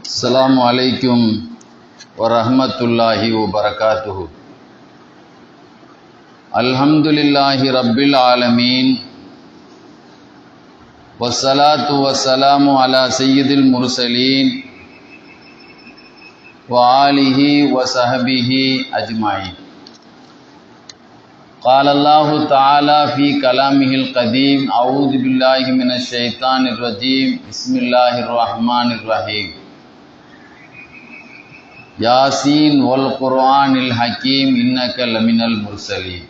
السلام علیکم ورحمۃ اللہ وبرکاتہ۔ الحمد للہ رب العالمین وسلاۃ وسلام علی سید المرسلین وعلیہ وصحبہ اجمعین۔ قال اللہ تعالیٰ فی کلامہ القدیم، اعوذ باللہ من الشیطان الرجیم، بسم اللہ الرحمن الرحیم۔ الرحيم ياسين والقرآن الحكيم إنك لمن المرسلين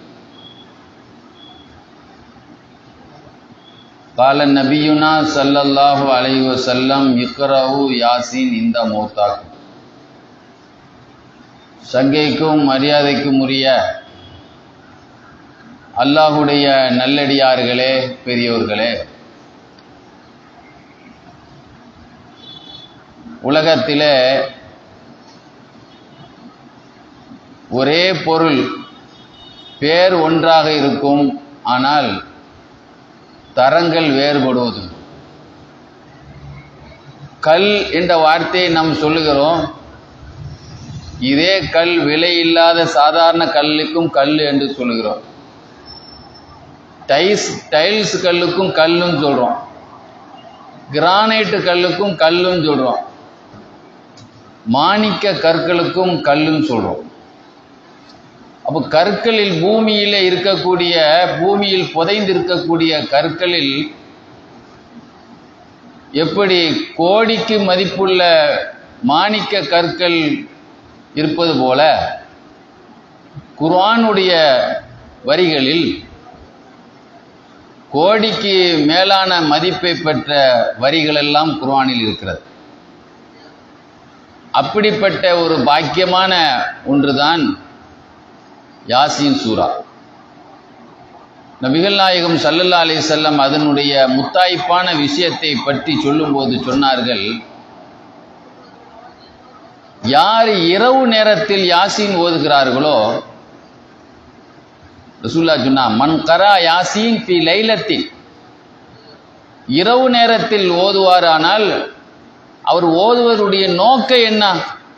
قال نبينا صلى الله عليه وسلم اقرأوا யாசீன் இந்த மௌத்தாக்கும் சங்கைக்கும் மரியாதைக்கும் உரிய அல்லாஹுடைய நல்லடியார்களே பெரியோர்களே உலகத்திலே ஒரே பொருள். பேர் ஒன்றாக இருக்கும். ஆனால் தரங்கள் வேறுபடுவது. கல் என்ற வார்த்தையை நாம் சொல்லுகிறோம். இதே கல் விலை இல்லாத சாதாரண கல்லுக்கும் கல் என்று சொல்லுகிறோம். டைல்ஸ் டைல்ஸ் கல்லுக்கும் கல்லுன்னு சொல்கிறோம் கிரானைட்டு கல்லுக்கும் கல்லுன்னு சொல்கிறோம் மாணிக்க கற்களுக்கும் கல்லுன்னு சொல்கிறோம் அப்போ கற்களில் பூமியில் இருக்கக்கூடிய பூமியில் புதைந்து இருக்கக்கூடிய கற்களில் எப்படி கோடிக்கு மதிப்புள்ள மாணிக்க கற்கள் இருப்பது போல குர்ஆனுடைய வரிகளில் கோடிக்கு மேலான மதிப்பை பெற்ற வரிகளெல்லாம் குர்ஆனில் இருக்கிறது. அப்படிப்பட்ட ஒரு பாக்கியமான ஒன்றுதான் யாசின் சூரா. நபிகள் நாயகம் சல்லல்லா அலி செல்லம் அதனுடைய முத்தாய்ப்பான விஷயத்தை பற்றி சொல்லும்போது சொன்னார்கள் யார் இரவு நேரத்தில் யாசின் ஓதுகிறார்களோ ரசூல்லா சொன்னா மன் கரா யாசின் பி லைலத்தில் இரவு நேரத்தில் ஓதுவாரானால் அவர் ஓதுவருடைய நோக்கம் என்ன?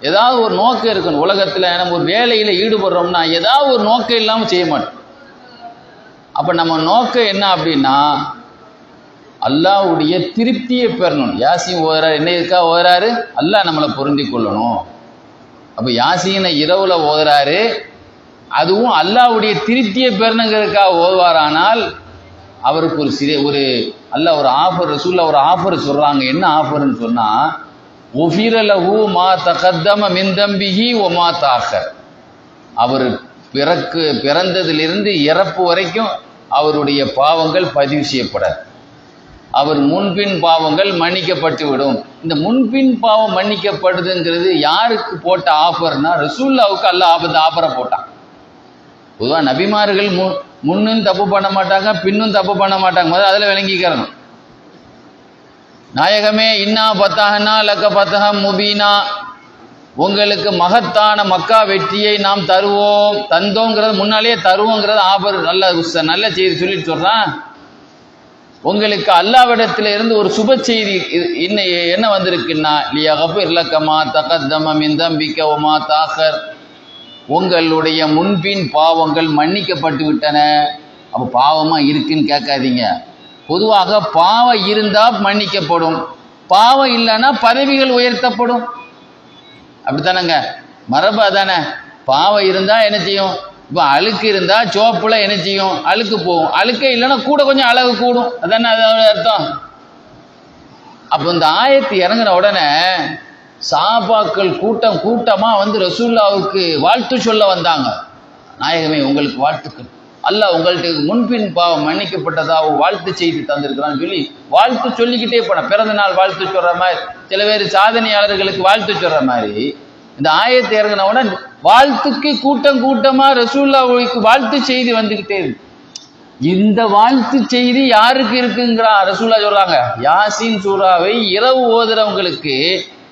ஏதாவது ஒரு நோக்கம் இருக்கணும். உலகத்தில் நம்ம ஒரு வேலையில் ஈடுபடுறோம்னா ஏதாவது ஒரு நோக்கம் இல்லாமல் செய்ய மாட்டோம். அப்போ நம்ம நோக்கம் என்ன அப்படின்னா அல்லாவுடைய திருப்தியை பெறணும். யாசியும் ஓதுறாரு என்ன இருக்கா ஓதுறாரு? அல்லாஹ் நம்மளை பொருந்தி கொள்ளணும். அப்போ யாசினை இரவில் ஓதுறாரு அதுவும் அல்லாவுடைய திருப்தியை பெறணுங்கிறதுக்காக ஓதுவாரானால் அவருக்கு ஒரு சிறிய ஒரு அல்ல ஒரு ஆஃபர் ரசூல்ல ஒரு ஆஃபர் சொல்கிறாங்க என்ன ஆஃபர்னு சொன்னால் ஒஃபிரலஹு மா தகத்தம மிந்தம்பிஹி ஒமா தாக்கர் அவர் பிறக்கு பிறந்ததிலிருந்து இறப்பு வரைக்கும் அவருடைய பாவங்கள் பதிவு செய்யப்படாது. அவர் முன்பின் பாவங்கள் மன்னிக்கப்பட்டு விடும். இந்த முன்பின் பாவம் மன்னிக்கப்படுதுங்கிறது யாருக்கு போட்ட ஆஃபர்னா ரசூல்லாவுக்கு அல்ல ஆபத்து ஆஃபரை போட்டான். பொதுவாக நபிமார்கள் முன் முன்னும் தப்பு பண்ண மாட்டாங்க பின்னும் தப்பு பண்ண மாட்டாங்க. முதல்ல அதில் விளங்கிக்கிறணும். நாயகமே இன்னா பத்தாகனா லக்க பத்தகம் முபீனா. உங்களுக்கு மகத்தான மக்கா வெற்றியை நாம் தருவோம். தந்தோங்கிறது முன்னாலேயே தருவோங்கிறது ஆபர். நல்ல நல்ல செய்தி சொல்லிட்டு சொல்றான் உங்களுக்கு அல்லாவிடத்துல இருந்து ஒரு சுப செய்தி இன்ன என்ன வந்திருக்குன்னா லியகப்பு லக்கமா தகத்தம மின் தம்பிக்க ஒமா தாக்கர் உங்களுடைய முன்பின் பாவங்கள் மன்னிக்கப்பட்டு விட்டன. அப்போ பாவமா இருக்குன்னு கேட்காதீங்க. பொதுவாக பாவம் இருந்தா மன்னிக்கப்படும். பாவம் இல்லைன்னா பதவிகள் உயர்த்தப்படும். அப்படித்தானங்க? மரபு அதானே பாவம் இருந்தா என்ன செய்யும்? இப்போ அழுக்கு இருந்தா சோப்புல என்ன செய்யும்? அழுக்கு போகும். அழுக்கே இல்லைன்னா கூட கொஞ்சம் அழகு கூடும். அதானே அதோட அர்த்தம்? அப்போ இந்த ஆயத்து இறங்கின உடனே சாபாக்கள் கூட்டம் கூட்டமா வந்து ரசூல்லாவுக்கு வாழ்த்து சொல்ல வந்தாங்க. நாயகமே உங்களுக்கு வாழ்த்துக்கள். அல்லாஹ் உங்கள்கிட்ட முன்பின் பாவம் மன்னிக்கப்பட்டதாக வாழ்த்து செய்தி தந்திருக்கிறான்னு சொல்லி வாழ்த்து சொல்லிக்கிட்டே போன பிறந்த நாள் வாழ்த்து சொல்ற மாதிரி சில பேர் சாதனையாளர்களுக்கு வாழ்த்து சொல்ற மாதிரி. இந்த ஆயத்தை இறங்கின வாழ்த்துக்கு கூட்டம் கூட்டமா ரசூல்லாவுக்கு வாழ்த்து செய்தி வந்துகிட்டே இருக்கு. இந்த வாழ்த்து செய்தி யாருக்கு இருக்குங்கிறா? ரசூல்லா சொல்றாங்க யாசின் சூறாவை இரவு ஓதுறவங்களுக்கு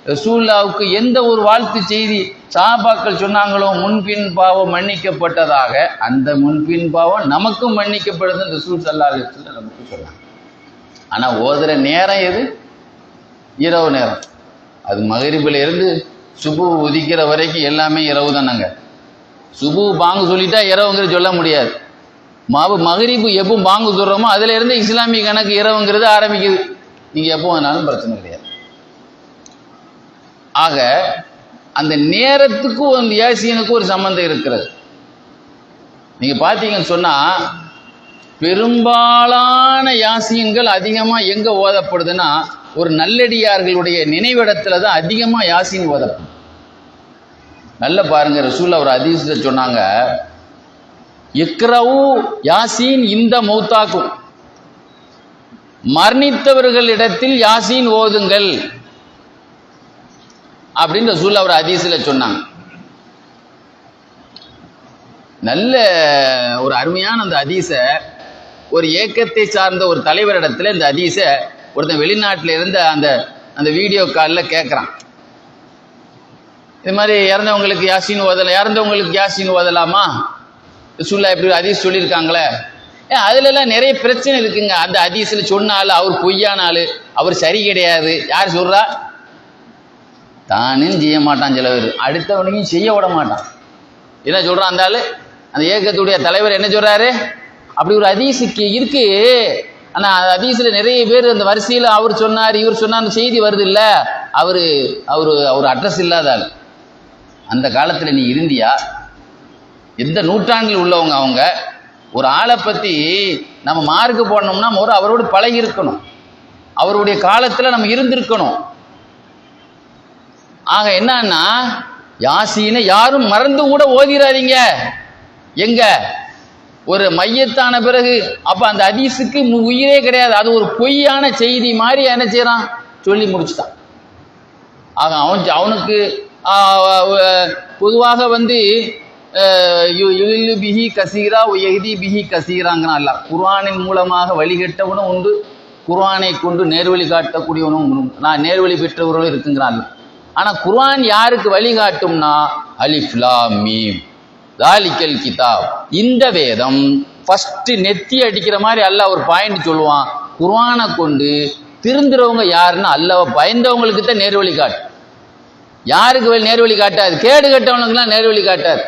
ரசூல்லாவுக்கு எந்த ஒரு வாழ்த்து செய்தி சாபாக்கள் சொன்னாங்களோ முன்பின் பாவம் மன்னிக்கப்பட்டதாக அந்த முன்பின் பாவம் நமக்கும் மன்னிக்கப்படுது ரசூல் சல்லா அலிஸ்ல நமக்கு சொன்னாங்க. ஆனால் ஓதுற நேரம் எது? இரவு நேரம். அது மகரிபில் இருந்து சுபு உதிக்கிற வரைக்கும் எல்லாமே இரவு தானங்க. சுபு பாங்கு சொல்லிட்டா இரவுங்கிறது சொல்ல முடியாது. மாவு மகரிப்பு எப்போ பாங்கு சொல்கிறோமோ அதுலேருந்து இஸ்லாமிய கணக்கு இரவுங்கிறது ஆரம்பிக்குது. நீங்கள் எப்போ வேணாலும் பிரச்சனை கிடையாது. ஆக அந்த நேரத்துக்கும் அந்த யாசினுக்கும் ஒரு சம்பந்தம் இருக்கிறது. நீங்கள் பார்த்தீங்கன்னு சொன்னால் பெரும்பாலான யாசியன்கள் அதிகமாக எங்கே ஓதப்படுதுன்னா ஒரு நல்லடியார்களுடைய நினைவிடத்தில் தான் அதிகமாக யாசின் ஓதப்படும். நல்ல பாருங்க ரசூல் அவர் அதிசயத்தை சொன்னாங்க இக்ரவு யாசின் இந்த மௌத்தாக்கும். மரணித்தவர்களிடத்தில் யாசீன் ஓதுங்கள். அப்படின்னு ரசூல் அவர் அதிசயில் சொன்னாங்க. நல்ல ஒரு அருமையான அந்த அதீச ஒரு ஏக்கத்தை சார்ந்த ஒரு தலைவரிடத்துல இந்த அதீச ஒருத்தன் வெளிநாட்டில் இருந்த அந்த அந்த வீடியோ காலில் கேட்குறான் இது மாதிரி இறந்தவங்களுக்கு யாசின் ஓதலாம் இறந்தவங்களுக்கு யாசின் ஓதலாமா? சுல்லா இப்படி அதீஸ் சொல்லியிருக்காங்களே. ஏன் அதுலலாம் நிறைய பிரச்சனை இருக்குங்க. அந்த அதீஸில் சொன்ன ஆள் அவர் பொய்யான ஆள் அவர் சரி கிடையாது. யார் சொல்கிறா தானும் செய்ய மாட்டான் சில பேர். அடுத்தவனையும் செய்ய விட மாட்டான். என்ன சொல்றான் அந்த ஆள்? அந்த இயக்கத்துடைய தலைவர் என்ன சொல்றாரு? அப்படி ஒரு அதீசுக்கு இருக்கு ஆனா அந்த அதீசில் நிறைய பேர் அந்த வரிசையில் அவர் சொன்னார் இவர் சொன்னார் செய்தி வருது இல்ல. அவரு அவரு அவர் அட்ரஸ் இல்லாத ஆள். அந்த காலத்துல நீ இருந்தியா? எந்த நூற்றாண்டில் உள்ளவங்க அவங்க? ஒரு ஆளை பத்தி நம்ம மார்க்கு போடணும்னா ஒரு அவரோடு பழகி இருக்கணும். அவருடைய காலத்துல நம்ம இருந்திருக்கணும். ஆக என்னன்னா யாசீனை யாரும் மறந்து கூட ஓதிடாதீங்க எங்க? ஒரு மையத்தான பிறகு அப்ப அந்த அதிசுக்கு உயிரே கிடையாது. அது ஒரு பொய்யான செய்தி மாதிரி என்ன செய்யறான்? சொல்லி முடிச்சுட்டான். ஆக அவன் அவனுக்கு பொதுவாக வந்து அஹ், பிஹி கசீரா எஹ்தி பிஹி கசீராங்கிறான் அல்ல குர்ஆனின் மூலமாக வழிகட்டவனும் உண்டு குர்ஆனை கொண்டு நேர்வழி காட்டக்கூடியவனும் நான் நேர்வழி பெற்றவர்களும் இருக்குங்கிறான் அல்ல. ஆனா குர்ஆன் யாருக்கு வழிகாட்டும்னா அலிஃப்லா மீம். தாலிக்கல் கிதாப். இந்த வேதம் ஃபர்ஸ்ட் நெத்தி அடிக்கிற மாதிரி அல்ல ஒரு பாயிண்ட் சொல்லுவான். குர்ஆனை கொண்டு திருந்துறவங்க யாருன்னு அல்லாஹ் பயந்தவங்களுக்கு தான் நேர்வழி காட்டு. யாருக்கு வழி- நேர்வழி காட்டாது? கேடு கட்டவனுக்குலாம் நேர்வழி காட்டாது.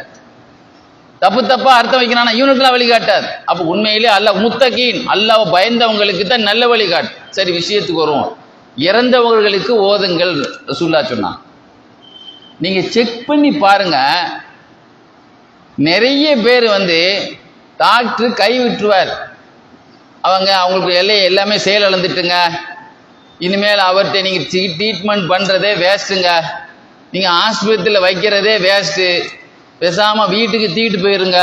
தப்பு தப்பா அர்த்தம் வைக்கிறானா? இவனுக்குலாம் வழிகாட்டாது அப்போ அப்ப உண்மையிலே அல்ல முத்தகீன். அல்லாவை பயந்தவங்களுக்கு தான் நல்ல வழிகாட்டு சரி விஷயத்துக்கு வருவோம். இறந்தவர்களுக்கு ஓதுங்கள் ரசூல்லா சொன்னான். நீங்கள் செக் பண்ணி பாருங்க. நிறைய பேர் வந்து டாக்டர் கை விட்டுருவார். அவங்க அவங்களுக்கு எல்லை எல்லாமே செயல் இழந்துட்டுங்க. இனிமேல் அவர்கிட்ட நீங்கள் ட்ரீட்மெண்ட் பண்ணுறதே வேஸ்ட்டுங்க நீங்கள் ஆஸ்பத்திரியில் வைக்கிறதே வேஸ்ட்டு பேசாமல் வீட்டுக்கு தீட்டு போயிருங்க.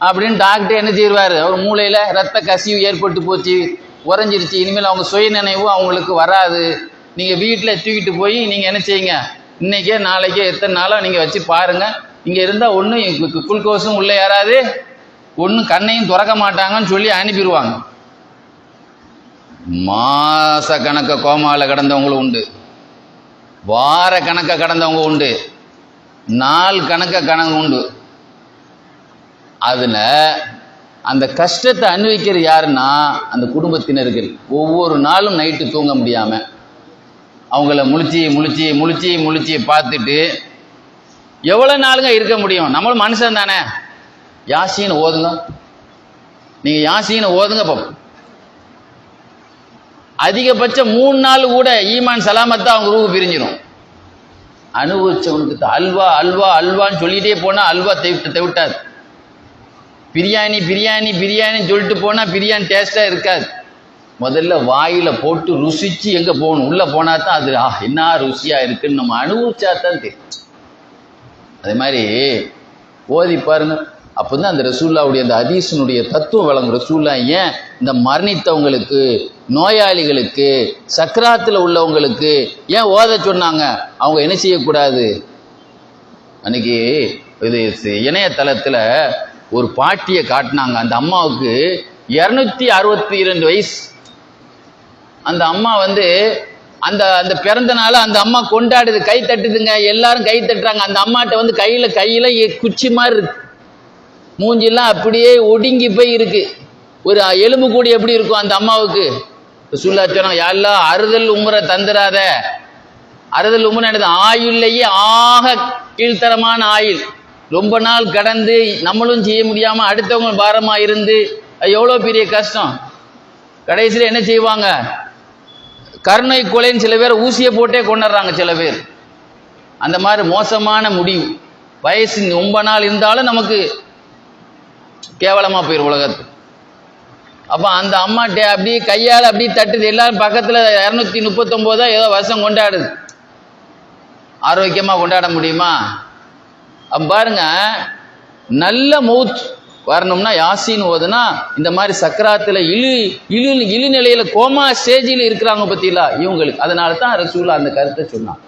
அப்படின்னு டாக்டர் என்ன செய்வார்? அவர் மூளையில் ரத்த கசிவு ஏற்பட்டு போச்சு. உறைஞ்சிருச்சு. இனிமேல் அவங்க சுய நினைவு அவங்களுக்கு வராது. நீங்கள் வீட்டில் தூக்கிட்டு போய் நீங்கள் என்ன செய்யுங்க? இன்னைக்கே நாளைக்கே எத்தனை நாளாக நீங்கள் வச்சு பாருங்கள் இங்கே இருந்தால் ஒன்றும் குளுக்கோஸும் உள்ளே ஏறாது. ஒன்றும் கண்ணையும் திறக்க மாட்டாங்கன்னு சொல்லி அனுப்பிடுவாங்க. மாச கணக்க கோமாவில் கடந்தவங்களும் உண்டு. வார கணக்க கடந்தவங்க உண்டு. நாள் கணக்க கணக்கு உண்டு. அதில் அந்த கஷ்டத்தை அனுபவிக்கிறது யாருன்னா அந்த குடும்பத்தினர்கள். ஒவ்வொரு நாளும் நைட்டு தூங்க முடியாமல் அவங்கள முழிச்சி முழிச்சி முழிச்சி முழிச்சி பார்த்துட்டு எவ்வளோ நாளுங்க இருக்க முடியும்? நம்மளும் மனுஷன் தானே. யாசின்னு ஓதுங்க. நீங்கள் யாசின்னு ஓதுங்க பாப்போம். அதிகபட்சம் மூணு நாள் கூட ஈமான் சலாமத்தான் அவங்க ரூபு பிரிஞ்சிடும் அனுபவிச்சவனுக்கு அல்வா அல்வா அல்வான்னு சொல்லிட்டே போனால் அல்வா தவிட்டு தெவிட்டாது பிரியாணி பிரியாணி பிரியாணின்னு சொல்லிட்டு போனால் பிரியாணி டேஸ்ட்டாக இருக்காது. முதல்ல வாயில் போட்டு ருசிச்சு எங்கே போகணும்? உள்ளே போனால் தான் அது ஆ என்ன ருசியாக இருக்குன்னு நம்ம அனுபவிச்சா தான் தெரியும். அதே மாதிரி ஓதி பாருங்க. அப்பதான் அந்த ரசூல்லாவுடைய அந்த அதீசனுடைய தத்துவம் வழங்கும் ரசூல்லா ஏன் இந்த மரணித்தவங்களுக்கு நோயாளிகளுக்கு சக்கராத்தில் உள்ளவங்களுக்கு ஏன் ஓத சொன்னாங்க? அவங்க என்ன செய்யக்கூடாது? அன்னைக்கு இது இணையதளத்தில் ஒரு பாட்டியை காட்டினாங்க. அந்த அம்மாவுக்கு இரநூத்தி அறுபத்தி இரண்டு வயசு. அந்த அம்மா வந்து அந்த அந்த பிறந்த நாள் அந்த அம்மா கொண்டாடுது கை தட்டுதுங்க. எல்லாரும் கை தட்டுறாங்க. அந்த அம்மாட்ட வந்து கையில கையில எ- குச்சி மாதிரி இருக்கு. மூஞ்சிலாம் அப்படியே ஒடுங்கி போய் இருக்கு. ஒரு எலும்பு கூடி எப்படி இருக்கும் அந்த அம்மாவுக்கு? சுல்லா சொன்னாங்க யாரெல்லாம் அறுதல் உமுறை தந்துடாத அறுதல் உம்முன்னு என்னது? ஆயுள்லேயே ஆக கீழ்த்தரமான ஆயுள். ரொம்ப நாள் கடந்து நம்மளும் செய்ய முடியாமல் அடுத்தவங்க பாரமாக இருந்து அது எவ்வளோ பெரிய கஷ்டம்? கடைசியில் என்ன செய்வாங்க? கருணை கொலைன்னு சில பேர் ஊசியை போட்டே கொண்டுடுறாங்க சில பேர். அந்த மாதிரி மோசமான முடிவு. வயசு ரொம்ப நாள் இருந்தாலும் நமக்கு கேவலமாக போயிடும் உலகத்து. அப்போ அந்த அம்மாட்ட அப்படியே கையால் அப்படியே தட்டுது. எல்லாரும் பக்கத்தில் இரநூத்தி முப்பத்தொம்போதா ஏதோ வருஷம் கொண்டாடுது. ஆரோக்கியமாக கொண்டாட முடியுமா? பாருங்க நல்ல மௌத் வரணும்னா யாசின் ஓதுனா இந்த மாதிரி சக்கராத்தில் இழு இழு இழுநிலையில் கோமா ஸ்டேஜில் இருக்கிறாங்க பத்திலா இவங்களுக்கு. அதனால தான் ரசூலா அந்த கருத்தை சொன்னான்.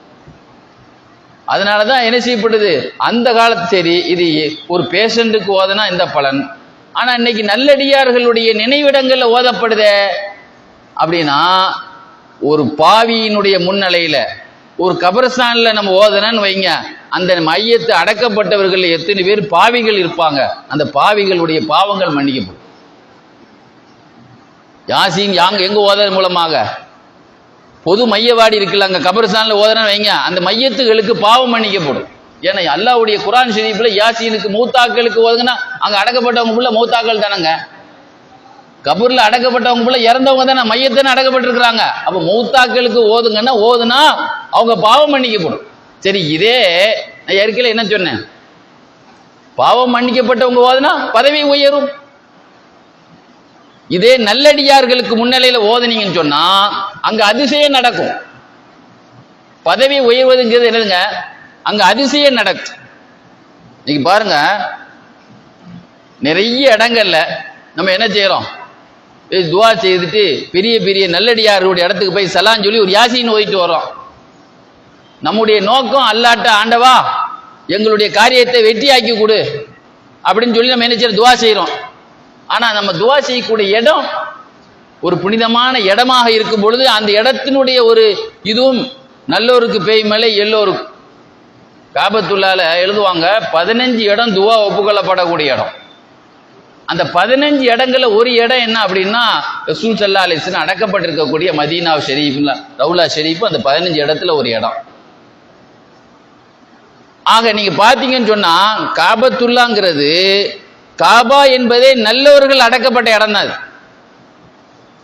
அதனால தான் என்ன செய்யப்படுது? அந்த காலத்து சரி இது ஒரு பேஷண்ட்டுக்கு ஓதுனா இந்த பலன். ஆனால் இன்னைக்கு நல்லடியார்களுடைய நினைவிடங்களில் ஓதப்படுதே அப்படின்னா ஒரு பாவியினுடைய முன்னிலையில் ஒரு கபரஸ்தான்ல நம்ம ஓதனன்னு வைங்க. அந்த மையத்து அடக்கப்பட்டவர்கள் எத்தனை பேர் பாவிகள் இருப்பாங்க. அந்த பாவிகளுடைய பாவங்கள் மன்னிக்கப்படும். யாசின் யாங்க எங்க ஓதன் மூலமாக? பொது மையவாடி இருக்குல்ல அங்க கபரஸ்தான்ல ஓதனன்னு வைங்க. அந்த மையத்துகளுக்கு பாவம் மன்னிக்கப்படும். ஏன்னா அல்லாவுடைய குரான் ஷெரீஃபில் யாசீனுக்கு மூத்தாக்களுக்கு ஓதுங்கன்னா அங்க அடக்கப்பட்டவங்க மூத்தாக்கள் தானங்க. கபூர்ல அடக்கப்பட்டவங்க போல இறந்தவங்க தானே மையத்தானே அடக்கப்பட்டிருக்கிறாங்க. அப்ப மூத்தாக்களுக்கு ஓதுங்கன்னா ஓதுனா அவங்க பாவம் மன்னிக்கப்படும். சரி இதே நான் ஏற்கனவே என்ன சொன்னேன்? பாவம் மன்னிக்கப்பட்டவங்க ஓதுனா பதவி உயரும். இதே நல்லடியார்களுக்கு முன்னிலையில் ஓதுனீங்கன்னு சொன்னா அங்க அதிசயம் நடக்கும். பதவி உயர்வதுங்கிறது என்னதுங்க? அங்க அதிசயம் நடக்கும். இன்னைக்கு பாருங்க நிறைய இடங்கள்ல நம்ம என்ன செய்யறோம்? துவா செய்துட்டு பெரிய பெரிய நல்லடியாருடைய இடத்துக்கு போய் சலான் சொல்லி ஒரு யாசின்னு ஓதிட்டு வரோம். நம்முடைய நோக்கம் அல்லாட்ட ஆண்டவா எங்களுடைய காரியத்தை வெற்றியாக்கி கொடு அப்படின்னு சொல்லி நம்ம என்ன துவா செய்கிறோம் ஆனால் நம்ம துவா செய்யக்கூடிய இடம் ஒரு புனிதமான இடமாக இருக்கும் பொழுது அந்த இடத்தினுடைய ஒரு இதுவும் நல்லோருக்கு பேய் மேலே எல்லோருக்கும். காபத்துள்ளால எழுதுவாங்க பதினஞ்சு இடம் துவா ஒப்புக்கொள்ளப்படக்கூடிய இடம். அந்த பதினஞ்சு இடங்கள்ல ஒரு இடம் என்ன அப்படின்னா ரசூல் சல்லா அலிஸ்லாம் அடக்கப்பட்டிருக்கக்கூடிய மதீனா ஷெரீஃப்ல ரவுலா ஷெரீஃப் அந்த பதினஞ்சு இடத்துல ஒரு இடம். ஆக நீங்க பாத்தீங்கன்னு சொன்னா காபத்துல்லாங்கிறது காபா என்பதே நல்லவர்கள் அடக்கப்பட்ட இடம் தான் அது.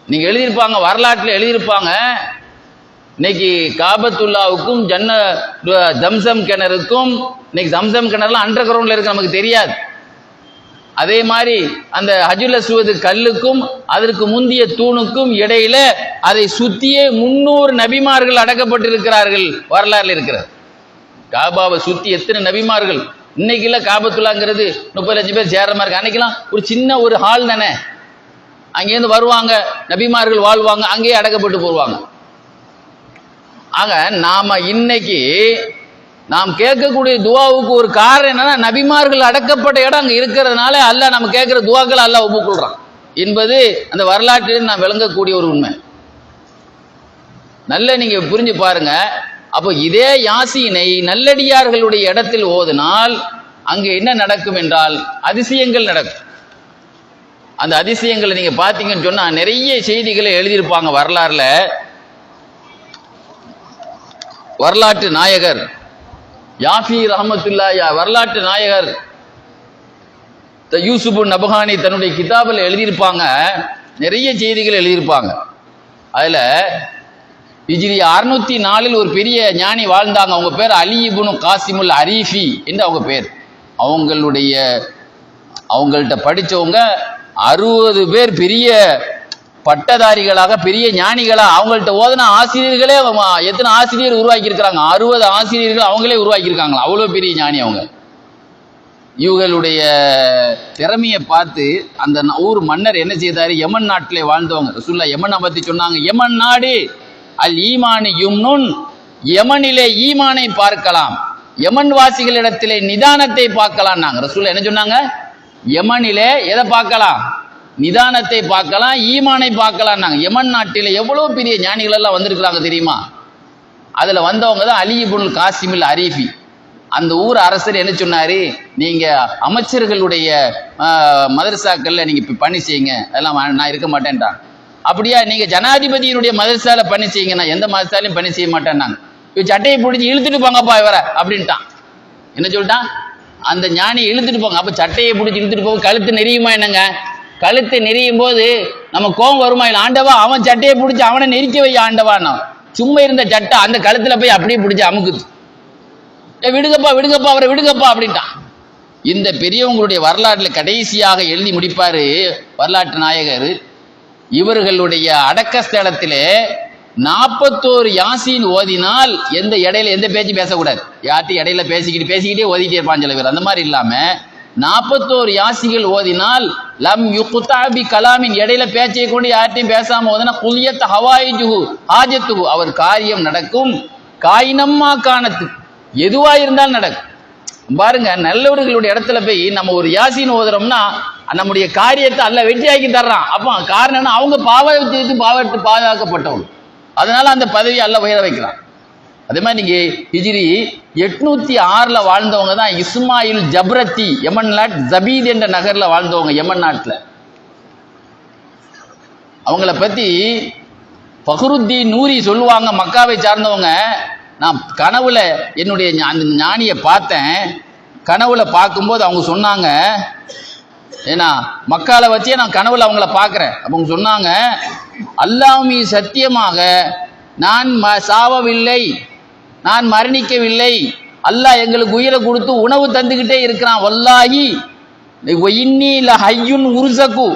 நீங்க எழுதியிருப்பாங்க வரலாற்றில் எழுதியிருப்பாங்க இன்னைக்கு காபத்துல்லாவுக்கும் ஜன்ன தம்சம் கிணறுக்கும் இன்னைக்கு தம்சம் கிணறுலாம் அண்டர் கிரவுண்ட்ல இருக்கு நமக்கு தெரியாது. அதே மாதிரி அந்த ஹஜுல சுவது கல்லுக்கும் அதற்கு முந்திய தூணுக்கும் இடையில அதை சுத்தியே முன்னூறு நபிமார்கள் அடக்கப்பட்டிருக்கிறார்கள் வரலாறுல இருக்கிறது. காபாவை சுத்தி எத்தனை நபிமார்கள்? இன்னைக்குல காபத்துலாங்கிறது முப்பது லட்சம் பேர் சேர்ற மாதிரி அன்னைக்கெல்லாம் ஒரு சின்ன ஒரு ஹால் தானே? அங்கேருந்து வருவாங்க நபிமார்கள் வாழ்வாங்க அங்கேயே அடக்கப்பட்டு போடுவாங்க ஆக நாம இன்னைக்கு நாம் கேட்கக்கூடிய துவாவுக்கு ஒரு காரணம் என்னன்னா நபிமார்கள் அடக்கப்பட்ட இடம் அங்கே இருக்கிறதுனால அல்ல நம்ம கேட்குற துவாக்கள் அல்ல ஒப்புக்கொள்றான். என்பது அந்த வரலாற்றில் நான் விளங்கக்கூடிய ஒரு உண்மை. நல்ல நீங்க புரிஞ்சு பாருங்க. அப்போ இதே யாசினை நல்லடியார்களுடைய இடத்தில் ஓதினால் அங்கு என்ன நடக்கும் என்றால் அதிசயங்கள் நடக்கும். அந்த அதிசயங்களை நீங்க பார்த்தீங்கன்னு சொன்னா நிறைய செய்திகளை எழுதியிருப்பாங்க வரலாறுல. வரலாற்று நாயகர் யாஃபி ரஹமத்துல்லா யா வரலாற்று நாயகர். த- நபகானி தன்னுடைய கிதாபில் எழுதியிருப்பாங்க. நிறைய செய்திகள் எழுதியிருப்பாங்க. அதில் இஜிரி அறுநூத்தி நாலில் ஒரு பெரிய ஞானி வாழ்ந்தாங்க. அவங்க பேர் அலிபுனு காசிமுல் அரீஃபி என்று அவங்க பேர். அவங்களுடைய அவங்கள்ட்ட படித்தவங்க அறுபது பேர் பெரிய பட்டதாரிகளாக பெரிய ஞானிகளா அவங்கள்ட்ட ஓதன ஆசிரியர்களே எத்தனை ஆசிரியர் உருவாக்கி இருக்கிறாங்க அறுபது ஆசிரியர்கள் அவங்களே உருவாக்கி இருக்காங்களா அவ்வளோ பெரிய ஞானி அவங்க. இவங்களுடைய திறமையை பார்த்து அந்த ந- ஊர் மன்னர் என்ன செய்தாரு? யமன் நாட்டிலே வாழ்ந்தவங்க. ரசுல்லா யமனை பத்தி சொன்னாங்க யமன் நாடு அல் ஈமானி யும்னுன் யமனிலே ஈமானை பார்க்கலாம். யமன் வாசிகளிடத்திலே நிதானத்தை பார்க்கலாம். நாங்க. ரசூல்லா என்ன சொன்னாங்க? யமனிலே எதை பார்க்கலாம்? நிதானத்தை பார்க்கலாம் ஈமானை பார்க்கலாம் நாங்கள் யமன் நாட்டில் எவ்வளோ பெரிய ஞானிகள் எல்லாம் வந்திருக்கிறாங்க தெரியுமா? அதில் வந்தவங்க தான் அலி இப்னுல் காசிமில் அரீஃபி அந்த ஊர் அரசர் என்ன சொன்னாரு? நீங்க அமைச்சர்களுடைய ஆஹ், மதரசாக்கள்ல நீங்க பணி செய்யுங்க. அதெல்லாம் நான் இருக்க மாட்டேன்ட்டாங்க அப்படியா நீங்க ஜனாதிபதியினுடைய மதரசால பணி செய்யுங்க நான் எந்த மதரசாலையும் பணி செய்ய மாட்டேன்னாங்க இவ சட்டையை பிடிச்சி இழுத்துட்டு போங்கப்பா இவரை அப்படின்ட்டான். என்ன சொல்லிட்டான்? அந்த ஞானியை இழுத்துட்டு போங்க. அப்ப சட்டையை பிடிச்சி இழுத்துட்டு போக கழுத்து நெரியுமா என்னங்க? கழுத்து நெரியும் போது நம்ம கோவம் வருமா? இல்லை ஆண்டவா அவன் சட்டையை பிடிச்சி அவனை நெரிக்க வை ஆண்டவான்னா சும்மா இருந்த சட்டை அந்த கழுத்துல போய் அப்படியே பிடிச்சி அமுக்குது. ஏ விடுங்கப்பா விடுங்கப்பா அவரை விடுங்கப்பா அப்படின்ட்டான். இந்த பெரியவங்களுடைய வரலாற்றில் கடைசியாக எழுதி முடிப்பாரு வரலாற்று நாயகர். இவர்களுடைய அடக்க ஸ்தலத்திலே நாற்பத்தோரு யாசின் ஓதினால் எந்த இடையில எந்த பேச்சு பேசக்கூடாது. யார்ட்டும் இடையில பேசிக்கிட்டு பேசிக்கிட்டே ஓதிக்கிட்டே இருப்பான் சில பேர். அந்த மாதிரி இல்லாமல் நாற்பத்தோரு யாசிகள் ஓதினால் லம் யுகுத்தாபி கலாமின் இடையில பேச்சை கொண்டு யார்ட்டையும் பேசாம ஓதுனா குலியத் ஹவாய் ஆஜத்துகு அவர் காரியம் நடக்கும். காயினம்மா காணத்து. எதுவா இருந்தாலும் நடக்கும். பாருங்க நல்லவர்களுடைய இடத்துல போய் நம்ம ஒரு யாசின் ஓதுறோம்னா நம்முடைய காரியத்தை அல்ல வெற்றியாக்கி தர்றான். அப்போ காரணம் அவங்க பாவத்தை பாவத்து பாதுகாக்கப்பட்டவங்க. அதனால அந்த பதவியை அல்ல உயர வைக்கிறான். அதே மாதிரி நீங்க ஹிஜிரி எட்நூத்தி ஆறுல வாழ்ந்தவங்க தான் இஸ்மாயில் ஜப்ரத்தி யமன் நாட் ஜபீத் என்ற நகர்ல வாழ்ந்தவங்க யமன் நாட்டில். அவங்கள பத்தி பஹருத்தி நூரி சொல்லுவாங்க மக்காவை சார்ந்தவங்க. நான் கனவுல என்னுடைய அந்த ஞானியை பார்த்தேன். கனவுல பார்க்கும்போது அவங்க சொன்னாங்க ஏன்னா மக்கால வச்சே நான் கனவுல அவங்கள பார்க்குறேன். அப்போ அவங்க சொன்னாங்க அல்லாமி சத்தியமாக நான் ம சாவவில்லை. நான் மரணிக்கவில்லை. அல்லாஹ் எங்களுக்கு உயிரை கொடுத்து உணவு தந்துக்கிட்டே இருக்கிறான். வல்லாஹி. ஒயின்னி ல ஹையுன் உருசகு.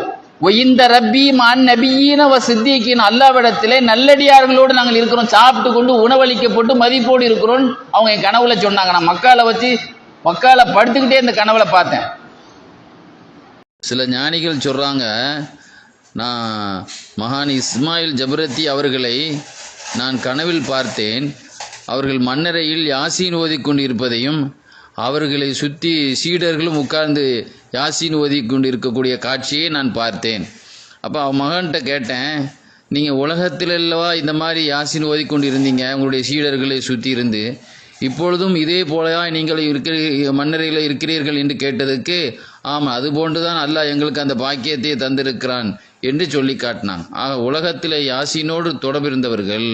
இந்த ரப்பி மான் நபியின வ சித்திக்கின் அல்லாவிடத்திலே நல்லடியார்களோடு நாங்கள் இருக்கிறோம். சாப்பிட்டு கொண்டு உணவளிக்கப்பட்டு மதிப்போடு இருக்கிறோம். அவங்க என் கனவுல சொன்னாங்க. நான் மக்களை வச்சு மக்களை படுத்துக்கிட்டே இந்த கனவுல பார்த்தேன். சில ஞானிகள் சொல்கிறாங்க நான் மகான் இஸ்மாயில் ஜபரத்தி அவர்களை நான் கனவில் பார்த்தேன். அவர்கள் மன்னரையில் யாசீன் ஓதிக்கொண்டு இருப்பதையும் அவர்களை சுற்றி சீடர்களும் உட்கார்ந்து யாசின் ஓதிக் கொண்டு இருக்கக்கூடிய காட்சியை நான் பார்த்தேன். அப்போ அவன் மகன்கிட்ட கேட்டேன் நீங்கள் உலகத்திலல்லவா இந்த மாதிரி யாசின் ஓதிக்கொண்டு இருந்தீங்க உங்களுடைய சீடர்களை சுற்றி இருந்து? இப்பொழுதும் இதே போலயா நீங்கள் இருக்கிற மன்னரையில் இருக்கிறீர்கள்? என்று கேட்டதுக்கு ஆமாம் அது போன்றுதான் அல்லாஹ் எங்களுக்கு அந்த பாக்கியத்தை தந்திருக்கிறான். என்று சொல்லி காட்டினான். ஆக உலகத்தில் யாசினோடு தொடர்பிருந்தவர்கள்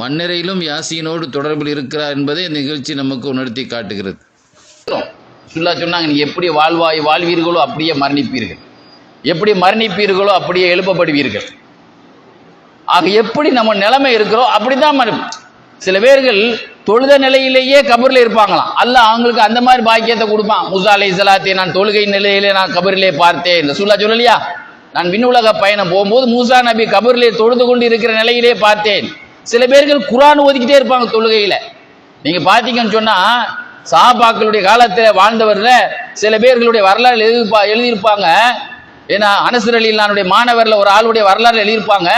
மன்னரையிலும் யாசினோடு தொடர்பில் இருக்கிறார் என்பதை இந்த நிகழ்ச்சி நமக்கு உணர்த்தி காட்டுகிறது. சுல்லா சொன்னாங்க நீ எப்படி வாழ்வாய் வாழ்வீர்களோ அப்படியே மரணிப்பீர்கள். எப்படி மரணிப்பீர்களோ அப்படியே எழுப்பப்படுவீர்கள். ஆக எப்படி நம்ம நிலைமை இருக்கிறோம் அப்படிதான் மறு சில பேர்கள் தொழுத நிலையிலேயே கபரில் இருப்பாங்களாம். அல்ல அவங்களுக்கு அந்த மாதிரி பாக்கியத்தை கொடுப்பான். முசா அலை சலாத்தை நான் தொழுகை நிலையிலே நான் கபரிலே பார்த்தேன். இந்த சுல்லா சொல்லலையா? நான் விண்ணுலக பயணம் போகும்போது மூசா நபி கபரிலே தொழுது கொண்டு இருக்கிற நிலையிலே பார்த்தேன். சில பேர்கள் குரான் ஒதுக்கிட்டே இருப்பாங்க தொழுகையில. நீங்க பாத்தீங்கன்னு சொன்னா சாபாக்களுடைய காலத்தில் வாழ்ந்தவர்ல சில பேர்களுடைய வரலாறு எழுதிப்பா எழுதியிருப்பாங்க. ஏன்னா அனசர் அலி இல்லானுடைய மாணவர்ல ஒரு ஆளுடைய வரலாறு எழுதியிருப்பாங்க.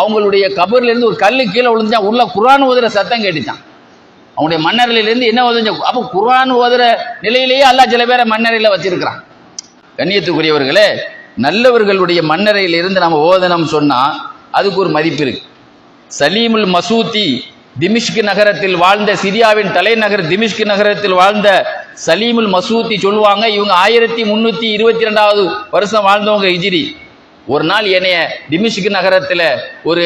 அவங்களுடைய கபர்ல இருந்து ஒரு கல்லு கீழே விழுந்துச்சா உள்ள குரான் ஓதுற சத்தம் கேட்டுச்சான் அவனுடைய மன்னரிலிருந்து என்ன ஓதுஞ்ச அப்போ குரான் ஓதுற நிலையிலேயே அல்லா சில பேரை மன்னரையில வச்சிருக்கிறான். கண்ணியத்துக்குரியவர்களே நல்லவர்களுடைய மன்னரையில் இருந்து நம்ம ஓதனம் சொன்னால் அதுக்கு ஒரு மதிப்பு இருக்கு. சலீமுல் மசூத்தி திமிஷ்கு நகரத்தில் வாழ்ந்த சிரியாவின் தலைநகர் திமிஷ்கு நகரத்தில் வாழ்ந்த சலீமுல் மசூத்தி சொல்லுவாங்க இவங்க ஆயிரத்தி முந்நூற்றி இருபத்தி ரெண்டாவது வருஷம் வாழ்ந்தவங்க இஜிரி ஒரு நாள் என்னைய திமிஷ்கு நகரத்தில் ஒரு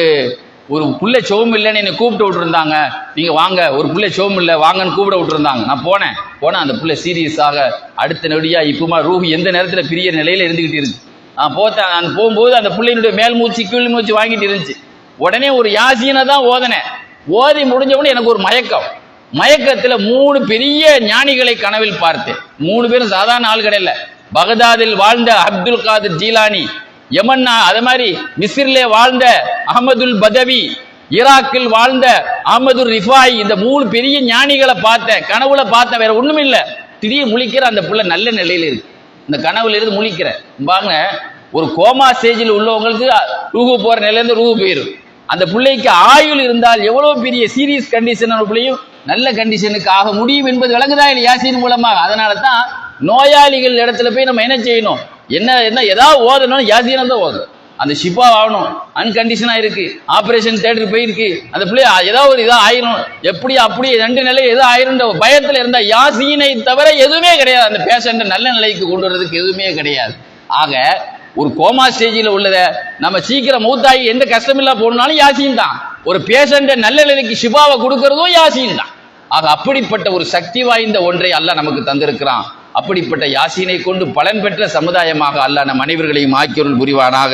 ஒரு புள்ள சோம் இல்லைன்னு என்னை கூப்பிட்டு விட்டுருந்தாங்க. நீங்கள் வாங்க ஒரு புள்ள சோம் இல்லை வாங்கன்னு கூப்பிட விட்டுருந்தாங்க. நான் போனேன். போனேன் அந்த புள்ள சீரியஸாக அடுத்த நொடியாக இப்போமா ரூஹ் எந்த நேரத்தில் பிரிய நிலையில் இருந்துக்கிட்டு இருக்கு. போத்தேன். நான் போகும்போது அந்த பிள்ளையினுடைய மேல் மூச்சு கீழ் மூச்சு வாங்கிட்டு இருந்துச்சு. உடனே ஒரு யாசீனை தான் ஓதனேன். ஓதி முடிஞ்சவொடனே எனக்கு ஒரு மயக்கம். மயக்கத்தில் மூணு பெரிய ஞானிகளை கனவில் பார்த்தேன். மூணு பேரும் சாதாரண ஆள் கிடையாது பகதாதில் வாழ்ந்த அப்துல் காதிர் ஜீலானி யமன்னா அதே மாதிரி மிஸ்ரிலே வாழ்ந்த அகமதுல் பதவி ஈராக்கில் வாழ்ந்த அகமது ரிஃபாய் இந்த மூணு பெரிய ஞானிகளை பார்த்தேன். கனவுல பார்த்தேன். வேற ஒண்ணுமே திடீர் முழிக்கிற அந்த புள்ள நல்ல நிலையில இருக்கு. இந்த கனவுலேருந்து முழிக்கிறேன். பாருங்க ஒரு கோமா ஸ்டேஜில் உள்ளவங்களுக்கு ரூஹு போகிற நிலையிலேருந்து ரூஹு போயிடும் அந்த பிள்ளைக்கு ஆயுள் இருந்தால் எவ்வளோ பெரிய சீரியஸ் கண்டிஷன் பிள்ளையும் நல்ல கண்டிஷனுக்கு ஆக முடியும் என்பது விளங்குதா இல்லை யாசின் மூலமாக. அதனால தான் நோயாளிகள் இடத்துல போய் நம்ம என்ன செய்யணும்? என்ன என்ன ஏதாவது ஓதணும் யாசினம் தான் ஓதணும் அந்த ஷிப்பா ஆகணும். அன்கண்டிஷனாக இருக்கு. ஆப்ரேஷன் தேட்டருக்கு போயிருக்கு. அந்த பிள்ளை ஏதாவது ஒரு இதாக ஆயிரும். எப்படி அப்படி ரெண்டு நிலை எதோ ஆயிரும் பயத்தில் இருந்தால் யாசீனை தவிர எதுவுமே கிடையாது. அந்த பேஷண்ட்டை நல்ல நிலைக்கு கொண்டு வர்றதுக்கு எதுவுமே கிடையாது. ஆக ஒரு கோமா ஸ்டேஜில் உள்ளத நம்ம சீக்கிரம் மூத்தாகி எந்த கஷ்டமில்லா போகணும்னாலும் யாசின் தான். ஒரு பேஷண்ட்டை நல்ல நிலைக்கு ஷிபாவை கொடுக்கறதும் யாசின் தான். ஆக அப்படிப்பட்ட ஒரு சக்தி வாய்ந்த ஒன்றை அல்ல நமக்கு தந்திருக்கிறான். அப்படிப்பட்ட யாசீனை கொண்டு பலன் பெற்ற சமுதாயமாக அல்லாஹ் நம் அனைவர்களையும் ஆக்கியருள் புரிவானாக.